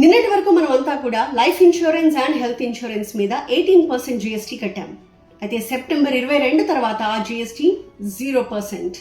నిన్నటి వరకు మనం అంతా కూడా life insurance and health insurance మీద ఎయిటీన్ పర్సెంట్ జీఎస్టీ కట్టాం. అయితే సెప్టెంబర్ ఇరవై రెండు తర్వాత ఆ జీఎస్టీ జీరో పర్సెంట్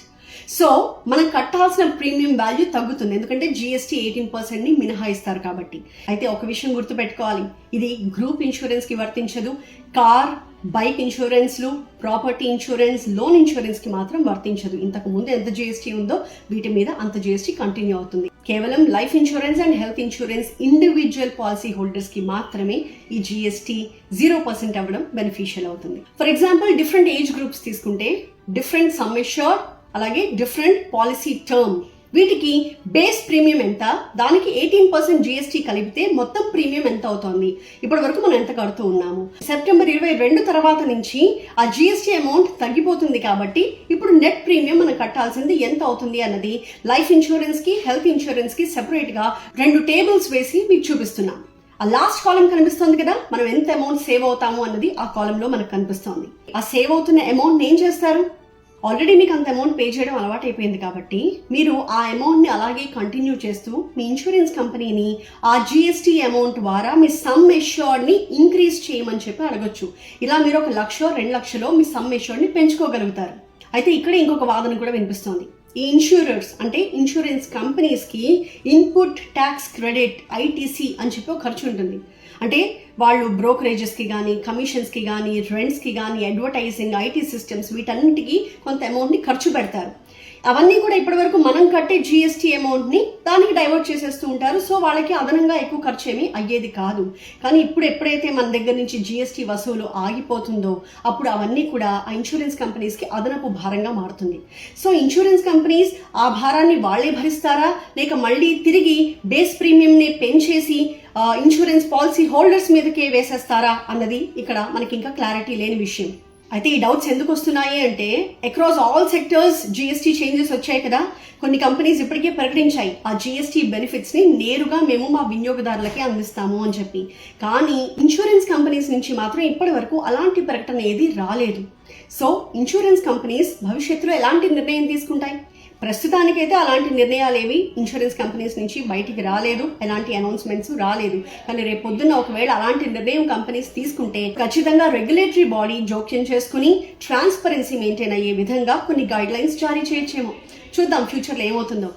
సో మనం కట్టాల్సిన ప్రీమియం వాల్యూ తగ్గుతుంది. ఎందుకంటే జీఎస్టీ ఎయిటీన్ పర్సెంట్ని మినహాయిస్తారు కాబట్టి. అయితే ఒక విషయం గుర్తుపెట్టుకోవాలి. ఇది గ్రూప్ ఇన్సూరెన్స్కి వర్తించదు. కార్ బైక్ ఇన్సూరెన్స్లు ప్రాపర్టీ ఇన్సూరెన్స్ లోన్ ఇన్సూరెన్స్కి మాత్రం వర్తించదు. ఇంతకు ముందు ఎంత జిఎస్టీ ఉందో వీటి మీద అంత జిఎస్టీ కంటిన్యూ అవుతుంది. కేవలం life insurance and health insurance individual policy హోల్డర్స్కి మాత్రమే ఈ జిఎస్టీ జీరో పర్సెంట్ అవ్వడం బెనిఫిషియల్ అవుతుంది. For example different age groups తీసుకుంటే డిఫరెంట్ సమ్మెష్యూర్ అలాగే డిఫరెంట్ పాలసీ టర్మ్ వీటికి బేస్ ప్రీమియం ఎంత? దానికి ఎయిటీన్ పర్సెంట్ జిఎస్టీ కలిపితే మొత్తం ప్రీమియం ఎంత అవుతోంది? ఇప్పటి వరకు మనం ఎంత కడుతూ ఉన్నాము? సెప్టెంబర్ ఇరవై రెండు తర్వాత నుంచి ఆ జిఎస్టీ అమౌంట్ తగ్గిపోతుంది కాబట్టి ఇప్పుడు నెట్ ప్రీమియం మనం కట్టాల్సింది ఎంత అవుతుంది అన్నది లైఫ్ ఇన్సూరెన్స్కి హెల్త్ ఇన్సూరెన్స్కి సెపరేట్గా రెండు టేబుల్స్ వేసి మీకు చూపిస్తున్నాం. ఆ లాస్ట్ కాలం కనిపిస్తుంది కదా? మనం ఎంత అమౌంట్ సేవ్ అవుతాము అన్నది ఆ కాలంలో మనకు కనిపిస్తోంది. ఆ సేవ్ అవుతున్న అమౌంట్ ఏం చేస్తారు? ఆల్రెడీ మీకు అంత అమౌంట్ పే చేయడం అలవాటు అయిపోయింది కాబట్టి మీరు ఆ అమౌంట్ని అలాగే కంటిన్యూ చేస్తూ మీ ఇన్సూరెన్స్ కంపెనీని ఆ జిఎస్టీ అమౌంట్ ద్వారా మీ సమ్ ఎష్యూర్డ్ని ఇంక్రీజ్ చేయమని చెప్పి అడగొచ్చు. ఇలా మీరు ఒక లక్ష రెండు లక్షలో మీ సమ్ ఎష్యూర్డ్ని పెంచుకోగలుగుతారు. అయితే ఇక్కడ ఇంకొక వాదన కూడా వినిపిస్తోంది. ఈ ఇన్సూరర్స్ అంటే ఇన్సూరెన్స్ కంపెనీస్కి ఇన్పుట్ ట్యాక్స్ క్రెడిట్ ఐటీసీ అని చెప్పి ఒక ఖర్చు ఉంటుంది. అంటే వాళ్ళు బ్రోకరేజెస్కి కానీ కమిషన్స్కి కానీ రెంట్స్కి కానీ అడ్వర్టైజింగ్ ఐటీ సిస్టమ్స్ వీటన్నిటికీ కొంత అమౌంట్ని ఖర్చు పెడతారు. అవన్నీ కూడా ఇప్పటివరకు మనం కట్టే జిఎస్టీ అమౌంట్ని దానికి డైవర్ట్ చేసేస్తూ ఉంటారు. సో వాళ్ళకి అదనంగా ఎక్కువ ఖర్చు ఏమీ అయ్యేది కాదు. కానీ ఇప్పుడు ఎప్పుడైతే మన దగ్గర నుంచి జిఎస్టీ వసూలు ఆగిపోతుందో అప్పుడు అవన్నీ కూడా ఆ ఇన్సూరెన్స్ కంపెనీస్కి అదనపు భారంగా మారుతుంది. సో ఇన్సూరెన్స్ కంపెనీ కంపెనీస్ ఆ భారాన్ని వాళ్ళే భరిస్తారా? లేక మళ్ళీ తిరిగి బేస్ ప్రీమియంని పెంచేసి ఇన్సూరెన్స్ పాలసీ హోల్డర్స్ మీదకే వేసేస్తారా అన్నది ఇక్కడ మనకి ఇంకా క్లారిటీ లేని విషయం. అయితే ఈ డౌట్స్ ఎందుకు వస్తున్నాయి అంటే across all sectors GST changes వచ్చాయి కదా. కొన్ని కంపెనీస్ ఇప్పటికే ప్రకటించాయి. ఆ జిఎస్టీ బెనిఫిట్స్ని నేరుగా మేము మా వినియోగదారులకే అందిస్తాము అని చెప్పి. కానీ ఇన్సూరెన్స్ కంపెనీస్ నుంచి మాత్రం ఇప్పటి వరకు అలాంటి ప్రకటన ఏది రాలేదు. సో ఇన్సూరెన్స్ కంపెనీస్ భవిష్యత్తులో ఎలాంటి నిర్ణయం తీసుకుంటాయి? ప్రస్తుతానికైతే అలాంటి నిర్ణయాలు ఏవి ఇన్సూరెన్స్ కంపెనీస్ నుంచి బయటికి రాలేదు. ఎలాంటి అనౌన్స్మెంట్స్ రాలేదు. కానీ రేపు పొద్దున్న ఒకవేళ అలాంటి నిర్ణయం కంపెనీస్ తీసుకుంటే ఖచ్చితంగా రెగ్యులేటరీ బాడీ జోక్యం చేసుకుని ట్రాన్స్పరెన్సీ మెయింటైన్ అయ్యే విధంగా కొన్ని గైడ్ లైన్స్ జారీ చేయొచ్చేమో. చూద్దాం ఫ్యూచర్లో ఏమవుతుందో.